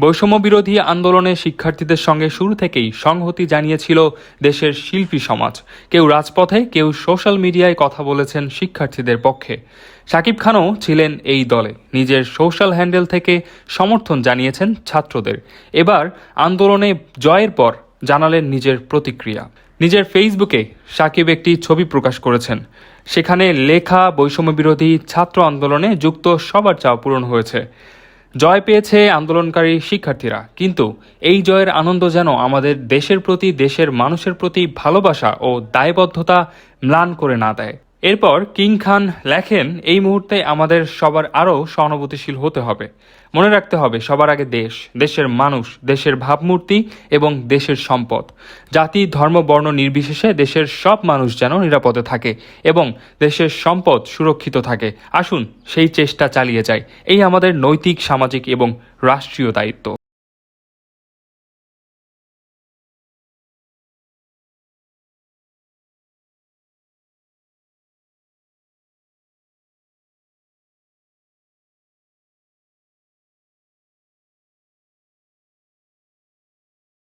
বৈষম্য বিরোধী আন্দোলনে শিক্ষার্থীদের সঙ্গে শুরু থেকেই সংহতি জানিয়েছিল দেশের শিল্পী সমাজ। কেউ রাজপথে, কেউ সোশ্যাল মিডিয়ায় কথা বলেছেন শিক্ষার্থীদের পক্ষে। শাকিব খানও ছিলেন এই দলে। নিজের সোশ্যাল হ্যান্ডেল থেকে সমর্থন জানিয়েছেন ছাত্রদের। এবার আন্দোলনে জয়ের পর জানালেন নিজের প্রতিক্রিয়া। নিজের ফেসবুকে সাকিব একটি ছবি প্রকাশ করেছেন। সেখানে লেখা বৈষম্য বিরোধী ছাত্র আন্দোলনে যুক্ত সবার চাওয়া পূরণ হয়েছে। জয় পেয়েছে আন্দোলনকারী শিক্ষার্থীরা। কিন্তু এই জয়ের আনন্দ যেন আমাদের দেশের প্রতি, দেশের মানুষের প্রতি ভালোবাসা ও দায়বদ্ধতা ম্লান করে না দেয়। এরপর কিং খান লেখেন, এই মুহূর্তে আমাদের সবার আরও সহানুভূতিশীল হতে হবে। মনে রাখতে হবে, সবার আগে দেশ, দেশের মানুষ, দেশের ভাবমূর্তি এবং দেশের সম্পদ। জাতি, ধর্ম, বর্ণ নির্বিশেষে দেশের সব মানুষ যেন নিরাপদে থাকে এবং দেশের সম্পদ সুরক্ষিত থাকে। আসুন, সেই চেষ্টা চালিয়ে যাই। এই আমাদের নৈতিক, সামাজিক এবং রাষ্ট্রীয় দায়িত্ব।